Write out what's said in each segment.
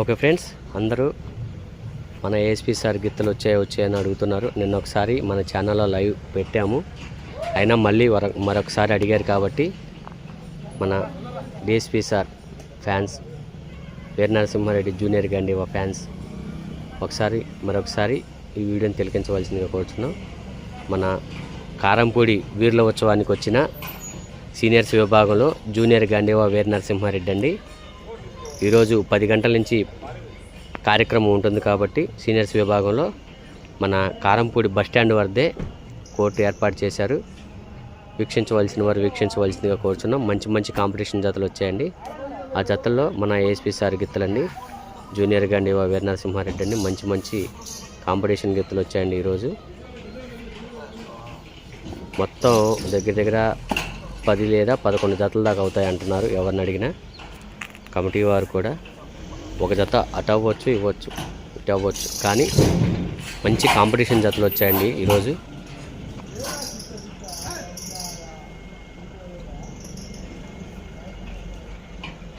Okay friends అందరూ మన ASP sir గిత్తలు వచ్చాయి వచ్చాయని అడుగుతున్నారు. నిన్న ఒకసారి మన ఛానల్లో లైవ్ పెట్టాము. అయినా మళ్ళీ మరొకసారి అడిగారు కాబట్టి మన DSP sir fans Veera Narasimha Reddy junior Gandiva fans ఒకసారి మరొకసారి ఈ వీడియోని తిలకించవలసిందిగా కోరుతున్నాం మన కారంపూడి వీరుల ఉత్సవానికి వచ్చిన సీనియర్స్ విభాగంలో జూనియర్ గండివా వీర నరసింహారెడ్డి అండి. ఈరోజు పది గంటల నుంచి కార్యక్రమం ఉంటుంది కాబట్టి సీనియర్స్ విభాగంలో మన కారంపూడి బస్టాండ్ వద్దే కోర్టు ఏర్పాటు చేశారు. వీక్షించవలసిన వారు వీక్షించవలసిందిగా కోరుచున్నాం. మంచి మంచి కాంపిటీషన్ జతలు వచ్చాయండి. ఆ జతల్లో మన ఏఎస్పీ సార్ గిత్తలండి జూనియర్ గండి వీర నరసింహారెడ్డి అండి మంచి మంచి కాంపిటీషన్ గిత్తలు వచ్చాయండి ఈరోజు. మొత్తం దగ్గర దగ్గర పది లేదా పదకొండు జతల దాకా అవుతాయి అంటున్నారు ఎవరిని అడిగినా. కమిటీ వారు కూడా ఒక జత అటు అవ్వచ్చు ఇవ్వచ్చు ఇటు అవ్వచ్చు. కానీ మంచి కాంపిటీషన్ జతలు వచ్చాయండి ఈరోజు.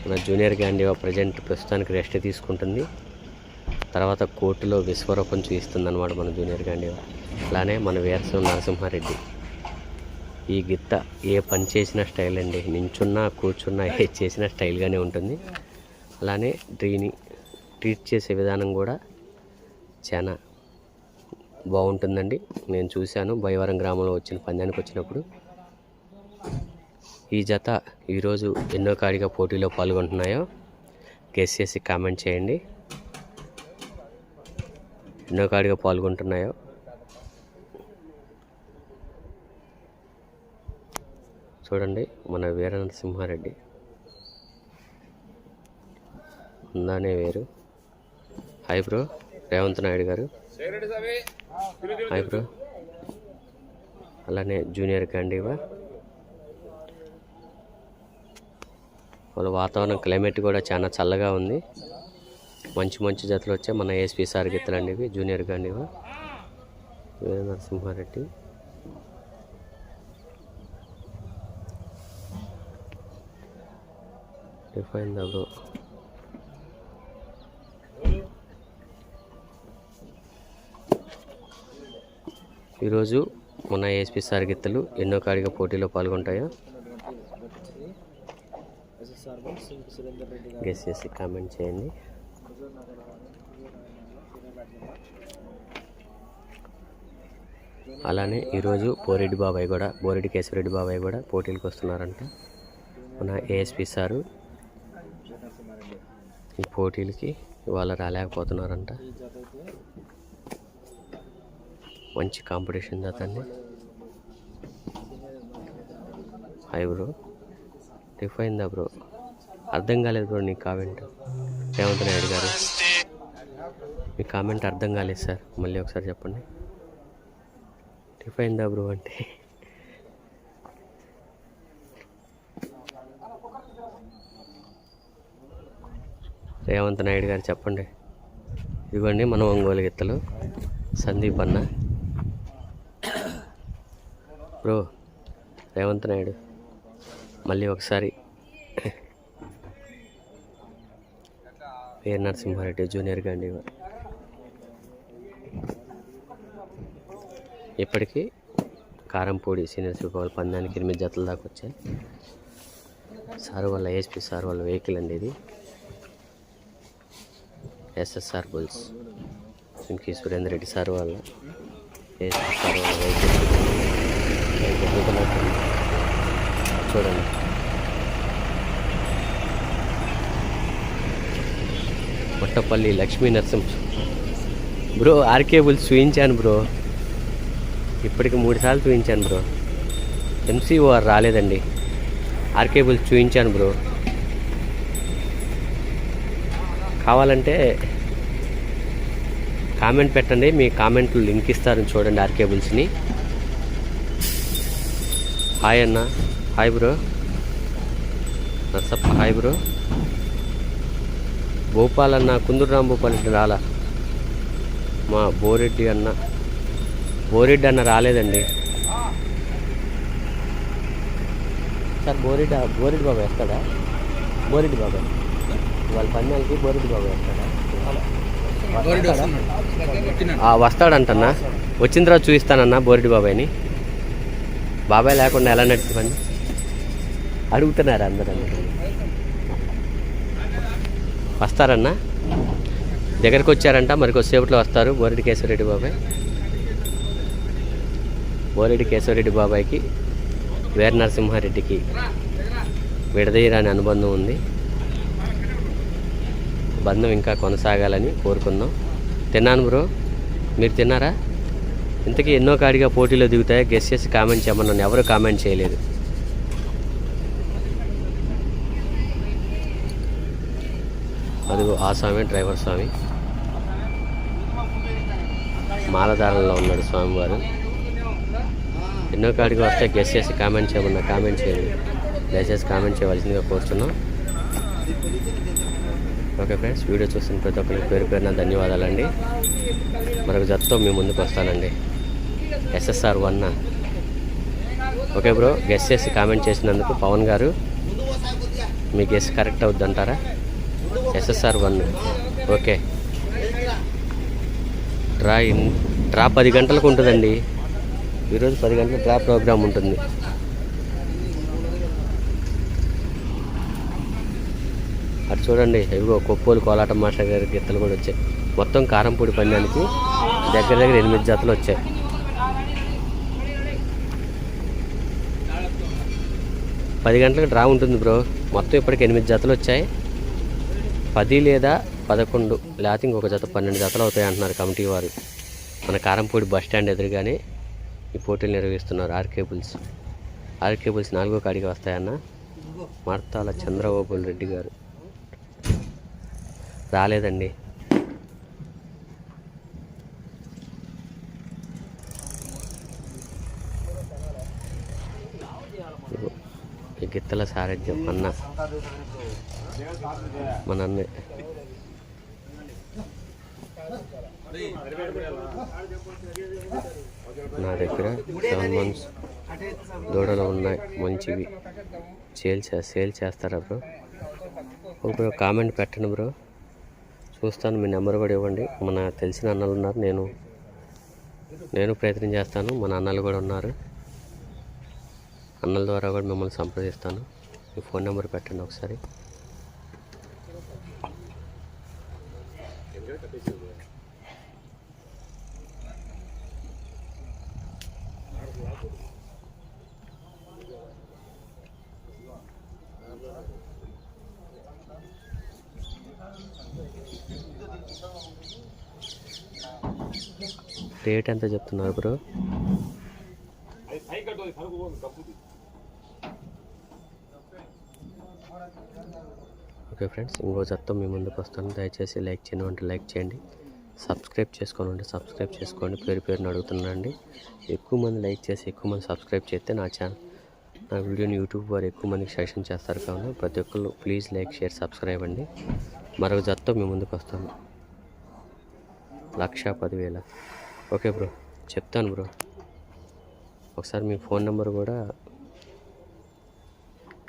మన జూనియర్ గాంధీ ప్రజెంట్ ప్రస్తుతానికి రెస్ట్ తీసుకుంటుంది. తర్వాత కోర్టులో విశ్వరూపం చూపిస్తుంది అనమాట మన జూనియర్ గాంధీ అలానే మన వీరసం నరసింహారెడ్డి. ఈ గిత్త ఏ పని చేసిన స్టైల్ అండి. నించున్నా కూర్చున్నా ఏ చేసిన స్టైల్గానే ఉంటుంది. అలానే ట్రీని ట్రీట్ చేసే విధానం కూడా చాలా బాగుంటుందండి. నేను చూశాను భయవరం గ్రామంలో వచ్చిన పందానికి వచ్చినప్పుడు. ఈ జత ఈరోజు ఎన్నో కాడిగా పోటీలో పాల్గొంటున్నాయో గెస్ చేసి కామెంట్ చేయండి. ఎన్నో కాడిగా పాల్గొంటున్నాయో చూడండి మన వీర నరసింహారెడ్డి ఉందానే వేరు. హాయ్ బ్రో రేవంత్ నాయుడు గారు. Hi bro. అలానే జూనియర్ గండీవా వాళ్ళ వాతావరణం క్లైమేట్ కూడా చాలా చల్లగా ఉంది. మంచి మంచి జతలు వచ్చాయి. మన ఏఎస్పీ సార్ గిత్తలండి ఇవి జూనియర్ గండీవా వీర నరసింహారెడ్డి అయిపోయిందా బ్రో ఈరోజు మన ఏఎస్పీ సార్ గిత్తలు ఎన్నో కాడిగా పోటీలో పాల్గొంటాయో? గెస్ చేసి కామెంట్ చేయండి. అలానే ఈరోజు బోరెడ్డి బాబాయ్ కూడా బోరెడ్డి కేశవరెడ్డి బాబాయ్ కూడా పోటీలకు వస్తున్నారంట. మన ఏఎస్పి సారు ఈ పోటీలకి ఇవాళ రాలేకపోతున్నారంట. మంచి కాంపిటీషన్ జతండి హాయ్ బ్రో. టిఫైన్ దా బ్రో? అర్థం కాలేదు బ్రో నీ కామెంట్. రేవంత్ నాయుడు గారు. మీ కామెంట్ అర్థం కాలేదు సార్. మళ్ళీ ఒకసారి చెప్పండి. టిఫైన్ దా బ్రో అంటే? రేవంత్ నాయుడు గారు చెప్పండి. ఇదిగోండి మన ఒంగోలు గిత్తలు. సందీప్ అన్న. బ్రో రేవంత్ నాయుడు మళ్ళీ ఒకసారి. వీర నరసింహారెడ్డి జూనియర్ గాంధీ ఇప్పటికీ కారంపూడి సీనియర్ విభాగాల పందానికి ఎనిమిది జతల దాకా వచ్చాయి. సార్ వాళ్ళ ఏఎస్పీ సార్ వాళ్ళ వెహికల్ అండి ఇది. ఎస్ఎస్ఆర్ బుల్స్ ఇంకి సురేందర్ రెడ్డి సార్ వాళ్ళ. సార్ వాళ్ళ చూడండి. Kottapalli Lakshmi Narasimha. Bro RK bulls చూయించాను bro. ఇప్పటికి మూడు సార్లు చూయించాను బ్రో. ఎంసీఓఆర్ రాలేదండి. ఆర్కే బుల్స్ చూయించాను బ్రో. కావాలంటే కామెంట్ పెట్టండి మీ కామెంట్లు లింక్ ఇస్తారని చూడండి ఆర్కేబుల్స్ని హాయ్ అన్న. Hi bro. Narsappa hi bro. Bhupal అన్న కుందూరు భూపాల్ ఇటు రాలా? మా బోరెడ్డి అన్న. బోరెడ్డి అన్న రాలేదండి. సార్ బోరెడ్డి బోరెడ్డి బాబా వేస్తాడా? బోరెడ్డి బాబా. వాళ్ళ పన్నెలకి బోరెడ్డి బాబు వేస్తాడా? వస్తాడంటన్నా. వచ్చిన తర్వాత చూపిస్తానన్నా బోరెడ్డి బాబాయ్ని. బాబాయ్ లేకుండా ఎలా నడిచి పని అడుగుతున్నారు అందరూ? అందరూ వస్తారన్నా? దగ్గరికి వచ్చారంట మరి కొద్దిసేపట్లో వస్తారు బోరెడ్డి కేశవరెడ్డి బాబాయ్. బోరెడ్డి కేశవరెడ్డి బాబాయ్కి వీర నరసింహారెడ్డికి విడదీయరాని అనుబంధం ఉంది. బంధం ఇంకా కొనసాగాలని కోరుకుందాం. తిన్నాను బ్రో. మీరు తిన్నారా? ఇంతకీ ఎన్నో కాడిగా పోటీలో దిగుతాయో? గెస్ చేసి కామెంట్ చేయమన్నాను ఎవరు కామెంట్ చేయలేదు. అదిగో ఆ స్వామి డ్రైవర్ స్వామి. మాలధారంలో ఉన్నాడు స్వామివారు. ఎన్నో కాడికి వస్తే గెస్ట్ చేసి కామెంట్ చేయమన్నా కామెంట్ చేయండి దయచేసి కామెంట్ చేయవలసిందిగా కోరుతున్నాం ఓకే ఫ్రెండ్స్ వీడియో చూసిన ప్రతి ఒక్కరికి పేరు పేరున ధన్యవాదాలండి. మరొక జత్తో మీ ముందుకు వస్తానండి. SSR one okay bro guess చేసి కామెంట్ చేసినందుకు పవన్ గారు మీ గెస్ కరెక్ట్ అవుద్ది అంటారా SSR one okay. Draw in draw పది గంటలకు ఉంటుందండి. ఈరోజు పది గంటల డ్రా ప్రోగ్రామ్ ఉంటుంది. అటు చూడండి. ఇవిగో కొప్పోలు కోలాటం మాస్టర్ గారి గిత్తలు కూడా వచ్చాయి. మొత్తం కారంపూడి పందానికి దగ్గర దగ్గర ఎనిమిది జతలు వచ్చాయి. పది గంటలకు డ్రా ఉంటుంది బ్రో. మొత్తం ఇప్పటికి ఎనిమిది జతలు వచ్చాయి. పది లేదా పదకొండు లేకపోతే ఇంకొక జత పన్నెండు జతలు అవుతాయి అంటున్నారు కమిటీ వారు. మన కారంపూడి బస్ స్టాండ్ ఎదురుగానే ఈ పోటీలు నిర్వహిస్తున్నారు ఆర్కేబుల్స్ ఆర్కేబుల్స్ నాలుగో కాడికి వస్తాయన్న. మర్తాల చంద్రబాబు రెడ్డి గారు. రాలేదండి. ఈ గిత్తల సారథ్యం అన్న. మన అన్నే నా దగ్గర సెవెన్ మంత్స్ దూడలు ఉన్నాయి మంచివి. సేల్ చే సేల్ చేస్తారా బ్రో? ఇప్పుడు బ్రో కామెంట్ పెట్టండి బ్రో. చూస్తాను మీ నెంబర్ కూడా ఇవ్వండి. మన తెలిసిన అన్నలు ఉన్నారు. నేను నేను ప్రయత్నం చేస్తాను. మన అన్నలు కూడా ఉన్నారు. అన్నల ద్వారా కూడా మిమ్మల్ని సంప్రదిస్తాను. మీ ఫోన్ నెంబర్ పెట్టండి ఒకసారి. రేట్ ఎంత చెప్తున్నారు బ్రో? ఓకే ఫ్రెండ్స్ ఇంకో జత్తం మీ ముందుకు వస్తాను దయచేసి లైక్ చేయను అంటే లైక్ చేయండి. సబ్స్క్రైబ్ చేసుకోండి అంటే సబ్స్క్రైబ్ చేసుకోండి. పేరు పేరుని అడుగుతున్నానండి. ఎక్కువ మంది లైక్ చేసి ఎక్కువ మంది సబ్స్క్రైబ్ చేస్తే నా ఛానల్ నా వీడియోని యూట్యూబ్ వారు ఎక్కువ మందికి సజెషన్ చేస్తారు కావున ప్రతి ఒక్కరు ప్లీజ్ లైక్ షేర్ సబ్స్క్రైబ్ అండి. మరొక జత్తో మీ ముందుకు వస్తాను లక్ష పదివేల. Okay bro. చెప్తాను బ్రో. ఒకసారి మీ ఫోన్ నెంబర్ కూడా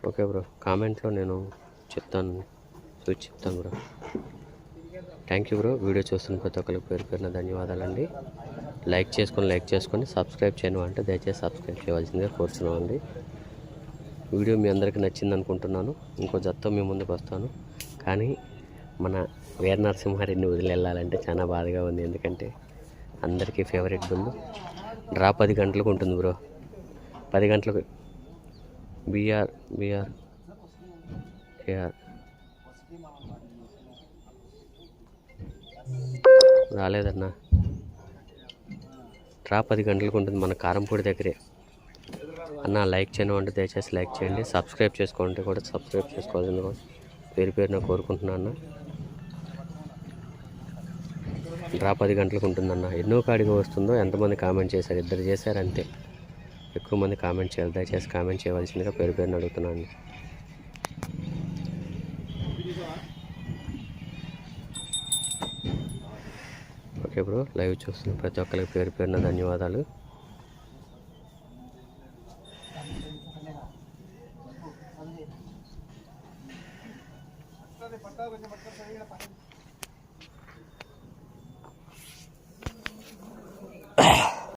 ఓకే బ్రో. కామెంట్లో నేను చెప్తాను. చూసి చెప్తాను bro. Thank you bro. Video చూస్తున్న ప్రతి ఒక్కరికి పేరు పేరున ధన్యవాదాలండి. లైక్ చేసుకొని లైక్ చేసుకొని సబ్స్క్రైబ్ చేయను అంటే దయచేసి సబ్స్క్రైబ్ చేయవలసిందిగా కోరుతున్నామండి వీడియో మీ అందరికీ నచ్చింది అనుకుంటున్నాను. ఇంకో జత్తో మీ ముందుకు వస్తాను. కానీ మన వీర నరసింహారెడ్డిని వదిలి వెళ్ళాలంటే చాలా బాధగా ఉంది. ఎందుకంటే అందరికీ ఫేవరెట్ బంధు డ్రా పది గంటలకు ఉంటుంది బ్రో. పది గంటలకు బీఆర్ బీఆర్ కేఆర్. రాలేదన్నా. డ్రా పది గంటలకు ఉంటుంది మన కారంపూడి దగ్గరే. అన్న లైక్ చేయను అంటే దయచేసి లైక్ చేయండి. సబ్స్క్రైబ్ చేసుకోవాలంటే కూడా సబ్స్క్రైబ్ చేసుకోవాలని పేరు పేరున కోరుకుంటున్నాను అన్న. డ్రా పది గంటలకు ఉంటుందన్న. ఎన్నో కాడికి వస్తుందో ఎంతమంది కామెంట్ చేశారు? ఇద్దరు చేశారు అంతే ఎక్కువ మంది కామెంట్ చేయాలి. దయచేసి కామెంట్ చేయవలసిందిగా పేరు పేరుని అడుగుతున్నాను. ఓకే బ్రో లైవ్ చూస్తున్న ప్రతి ఒక్కరికి పేరు పేరున ధన్యవాదాలు.